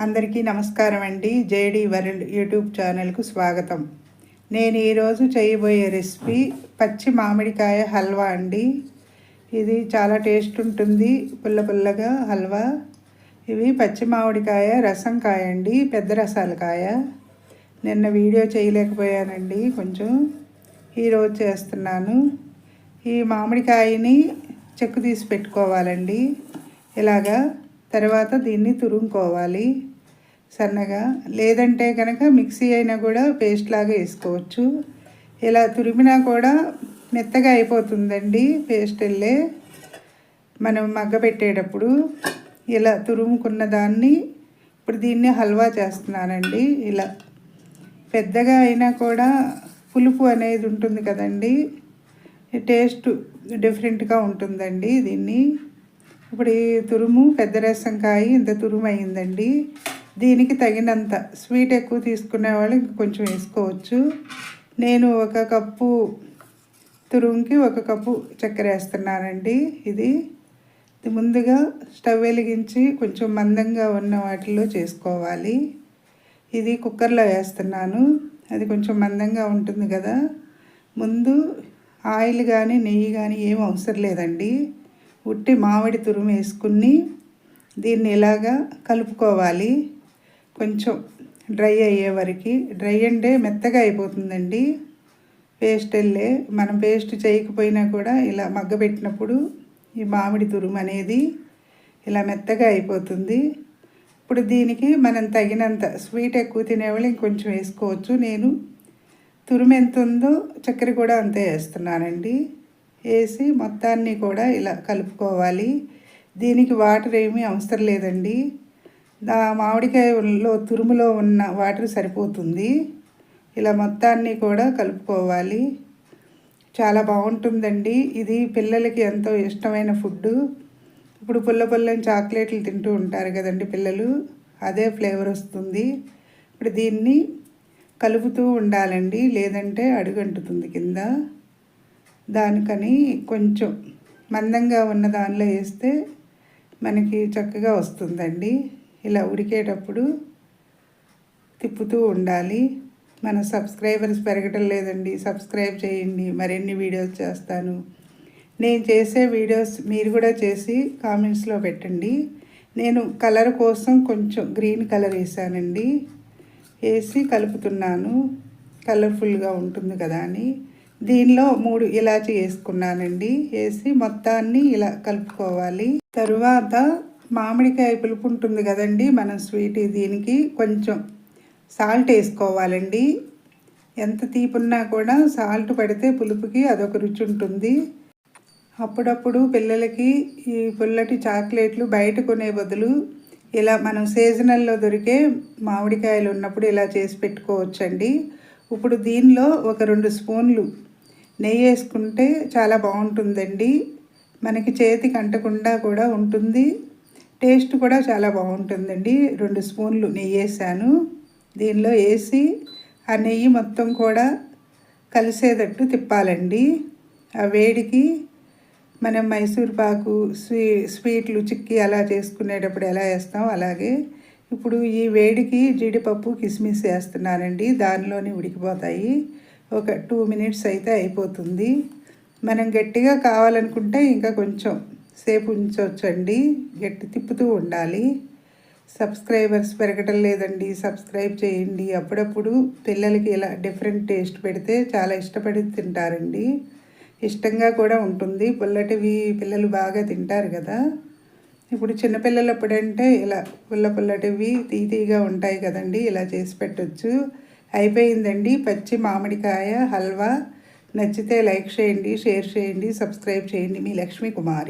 అందరికీ నమస్కారం అండి. జేడి వరల్డ్ యూట్యూబ్ ఛానల్కు స్వాగతం. నేను ఈరోజు చేయబోయే రెసిపీ పచ్చి మామిడికాయ హల్వా అండి. ఇది చాలా టేస్ట్ ఉంటుంది. పుల్ల పుల్లగా హల్వా. ఇవి పచ్చి మామిడికాయ రసం కాయ అండి. పెద్ద రసాల కాయ. నిన్న వీడియో చేయలేకపోయానండి కొంచెం. ఈరోజు చేస్తున్నాను. ఈ మామిడికాయని చెక్కు తీసి పెట్టుకోవాలండి. ఇలాగా తర్వాత దీన్ని తురుముకోవాలి సన్నగా. లేదంటే కనుక మిక్సీ అయినా కూడా పేస్ట్ లాగా వేసుకోవచ్చు. ఇలా తురిమినా కూడా మెత్తగా అయిపోతుందండి పేస్ట్ వెళ్ళే మనం మగ్గబెట్టేటప్పుడు ఇలా తురుముకున్న దాన్ని ఇప్పుడు దీన్ని హల్వా చేస్తున్నానండి ఇలా. పెద్దగా అయినా కూడా పులుపు అనేది ఉంటుంది కదండి. టేస్ట్ డిఫరెంట్గా ఉంటుందండి దీన్ని. ఇప్పుడు ఈ తురుము పెద్ద రసం కాయ ఇంత తురుము అయిందండి దీనికి తగినంత స్వీట్ ఎక్కువ తీసుకునే వాళ్ళు కొంచెం వేసుకోవచ్చు. నేను ఒక కప్పు తురుముకి ఒక కప్పు చక్కెర వేస్తున్నానండి ఇది. ముందుగా స్టవ్ వెలిగించి కొంచెం మందంగా ఉన్న వాటిలో చేసుకోవాలి. ఇది కుక్కర్లో వేస్తున్నాను. అది కొంచెం మందంగా ఉంటుంది కదా. ముందు ఆయిల్ కానీ నెయ్యి కానీ ఏం అవసరం లేదండి. ఉట్టి మామిడి తురుము వేసుకుని దీన్ని ఇలాగా కలుపుకోవాలి? కొంచెం డ్రై అయ్యే వరకు. డ్రై అంటే మెత్తగా అయిపోతుందండి. పేస్ట్ వెళ్ళే మనం పేస్ట్ చేయకపోయినా కూడా ఇలా మగ్గబెట్టినప్పుడు ఈ మామిడి తురుము అనేది ఇలా మెత్తగా అయిపోతుంది. ఇప్పుడు దీనికి మనం తగినంత స్వీట్ ఎక్కువ తినేవాళ్ళు ఇంకొంచెం వేసుకోవచ్చు. నేను తురుము ఎంత ఉందో చక్కెర కూడా అంతే వేస్తున్నానండి. వేసి మొత్తాన్ని కూడా ఇలా కలుపుకోవాలి. దీనికి వాటర్ ఏమీ అవసరం లేదండి. దా మామిడికాయలో తురుములో ఉన్న వాటర్ సరిపోతుంది. ఇలా మొత్తాన్ని కూడా కలుపుకోవాలి. చాలా బాగుంటుందండి. ఇది పిల్లలకి ఎంతో ఇష్టమైన ఫుడ్ ఇప్పుడు పుల్ల పుల్లని చాక్లెట్లు తింటూ ఉంటారు కదండి పిల్లలు. అదే ఫ్లేవర్ వస్తుంది. ఇప్పుడు దీన్ని కలుపుతూ ఉండాలండి. లేదంటే అడుగంటుతుంది కింద. దానికని కొంచెం మందంగా ఉన్న దానిలో వేస్తే మనకి చక్కగా వస్తుందండి. ఇలా ఉడికేటప్పుడు తిప్పుతూ ఉండాలి. మన సబ్స్క్రైబర్స్ పెరగటం లేదండి. సబ్స్క్రైబ్ చేయండి. మరిన్ని వీడియోస్ చేస్తాను. నేను చేసే వీడియోస్ మీరు కూడా చేసి కామెంట్స్లో పెట్టండి. నేను కలర్ కోసం కొంచెం గ్రీన్ కలర్ వేసానండి. వేసి కలుపుతున్నాను. కలర్ఫుల్గా ఉంటుంది కదా అని. దీనిలో మూడు ఇలాచి వేసుకున్నానండి. వేసి మొత్తాన్ని ఇలా కలుపుకోవాలి. తరువాత మామిడికాయ పులుపు ఉంటుంది కదండి మనం స్వీట్ దీనికి కొంచెం సాల్ట్ వేసుకోవాలండి. ఎంత తీపున్నా కూడా సాల్ట్ పడితే పులుపుకి అదొక రుచి ఉంటుంది. అప్పుడప్పుడు పిల్లలకి ఈ పుల్లటి చాక్లెట్లు బయట కొనే బదులు ఇలా మనం సీజనల్లో దొరికే మామిడికాయలు ఉన్నప్పుడు ఇలా చేసి పెట్టుకోవచ్చండి. ఇప్పుడు దీనిలో ఒక రెండు స్పూన్లు నెయ్యి వేసుకుంటే చాలా బాగుంటుందండి. మనకి చేతికి అంటకుండా కూడా ఉంటుంది. టేస్ట్ కూడా చాలా బాగుంటుందండి. రెండు స్పూన్లు నెయ్యి వేసాను. దీనిలో వేసి ఆ నెయ్యి మొత్తం కూడా కలిసేటట్టు తిప్పాలండి. ఆ వేడికి మనం మైసూర్ పాకు స్వీ స్వీట్లు చిక్కి అలా చేసుకునేటప్పుడు ఎలా వేస్తాం అలాగే. ఇప్పుడు ఈ వేడికి జీడిపప్పు కిస్మిస్ వేస్తున్నానండి. దానిలోనే ఉడికిపోతాయి. ఒక టూ మినిట్స్ అయితే అయిపోతుంది. మనం గట్టిగా కావాలనుకుంటే ఇంకా కొంచెం సేపు ఉంచవచ్చండి గట్టి తిప్పుతూ ఉండాలి. సబ్స్క్రైబర్స్ పెరగటం లేదండి. సబ్స్క్రైబ్ చేయండి. అప్పుడప్పుడు పిల్లలకి ఇలా డిఫరెంట్ టేస్ట్ పెడితే చాలా ఇష్టపడి తింటారండి. ఇష్టంగా కూడా ఉంటుంది. పుల్లటివి పిల్లలు బాగా తింటారు కదా. ఇప్పుడు చిన్నపిల్లలప్పుడంటే ఇలా పుల్ల పుల్లటివి తీతీగా ఉంటాయి కదండి. ఇలా చేసి పెట్టచ్చు. అయిపోయిందండి. పచ్చి మామిడికాయ హల్వా. నచ్చితే లైక్ చేయండి షేర్ చేయండి సబ్స్క్రైబ్ చేయండి. మీ లక్ష్మీ కుమారి.